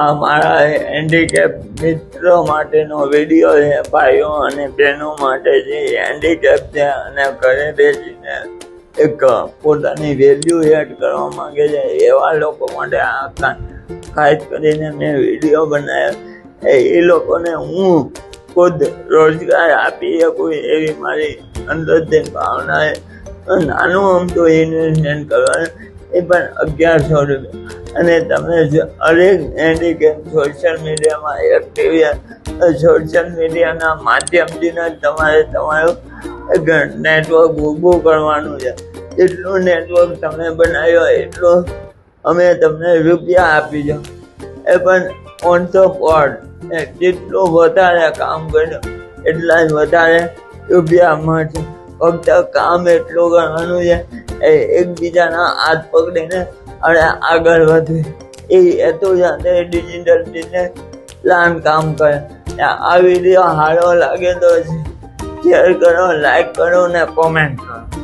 આ મારા હેન્ડીકેપ મિત્રો માટેનો વીડિયો છે, ભાઈઓ અને બહેનો માટે જે હેન્ડીકેપ છે અને ઘરે બેસીને એક પોતાની વેલ્યુ એડ કરવા માંગે છે, એવા લોકો માટે આ ખાસ કરીને મેં વીડિયો બનાવ્યો એ લોકોને હું ખુદ રોજગાર આપી શકું એવી મારી અંદરથી ભાવના નાનું અમથું ઇન્વેસ્ટમેન્ટ કરવાનું, એ પણ અગિયારસો રૂપિયા. અને તમે હરેક હેન્ડીકેપ સોશિયલ મીડિયામાં એક્ટિવ સોશિયલ મીડિયાના માધ્યમથી તમારે તમારું નેટવર્ક ઊભું કરવાનું છે. જેટલું નેટવર્ક તમે બનાવ્યો એટલું અમે તમને રૂપિયા આપીશું એ પણ ઓન ધ સ્પોટ જેટલું વધારે કામ કર્યું, એટલા જ વધારે રૂપિયા મળશે. ફક્ત કામ એટલું કરવાનું છે એકબીજાના હાથ પકડીને અને આગળ વધે. એ હેતુ સાથે ડિજિટલ બિઝનેસ પ્લાન કામ કરે. આ વીડિયો સારો લાગે તો શેર કરો લાઈક કરો ને કોમેન્ટ કરો.